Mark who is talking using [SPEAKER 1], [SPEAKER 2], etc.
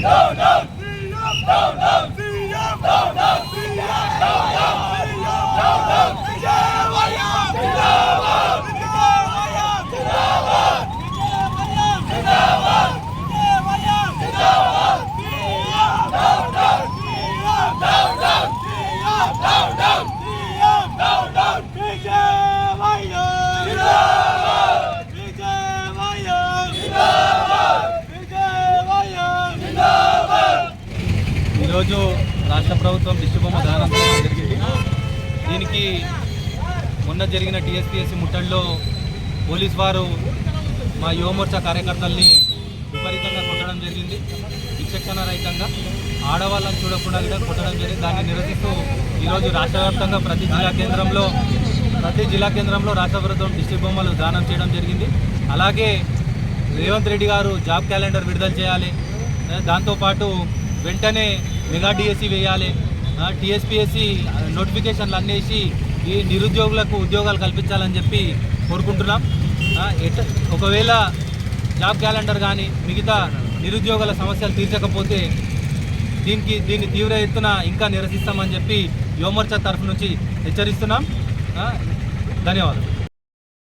[SPEAKER 1] No, no, no, no. ఈరోజు రాష్ట్ర ప్రభుత్వం దిష్టిబొమ్మ దానం చేయడం జరిగింది. దీనికి మొన్న జరిగిన టీఎస్పీఎస్సీ ముట్టడిలో పోలీస్ వారు మా యువమోర్చా కార్యకర్తల్ని విపరీతంగా కొట్టడం జరిగింది. విచక్షణ రహితంగా ఆడవాళ్ళని చూడకుండా కూడా కొట్టడం జరిగింది. దాన్ని నిరసిస్తూ ఈరోజు రాష్ట్ర వ్యాప్తంగా ప్రతి జిల్లా కేంద్రంలో ప్రతి జిల్లా కేంద్రంలో రాష్ట్ర ప్రభుత్వం దిష్టిబొమ్మలు బొమ్మలు దానం చేయడం జరిగింది. అలాగే రేవంత్ రెడ్డి గారు జాబ్ క్యాలెండర్ విడుదల చేయాలి. దాంతోపాటు వెంటనే మెగా డిఎస్సి వేయాలి. టీఎస్పిఎస్సి నోటిఫికేషన్లు అన్నేసి ఈ నిరుద్యోగులకు ఉద్యోగాలు కల్పించాలని చెప్పి కోరుకుంటున్నాం. ఒకవేళ జాబ్ క్యాలెండర్ కానీ మిగతా నిరుద్యోగుల సమస్యలు తీర్చకపోతే దీనికి దీన్ని తీవ్ర ఎత్తున ఇంకా నిరసిస్తామని చెప్పి యువమోర్చా తరఫు నుంచి హెచ్చరిస్తున్నాం. ధన్యవాదాలు.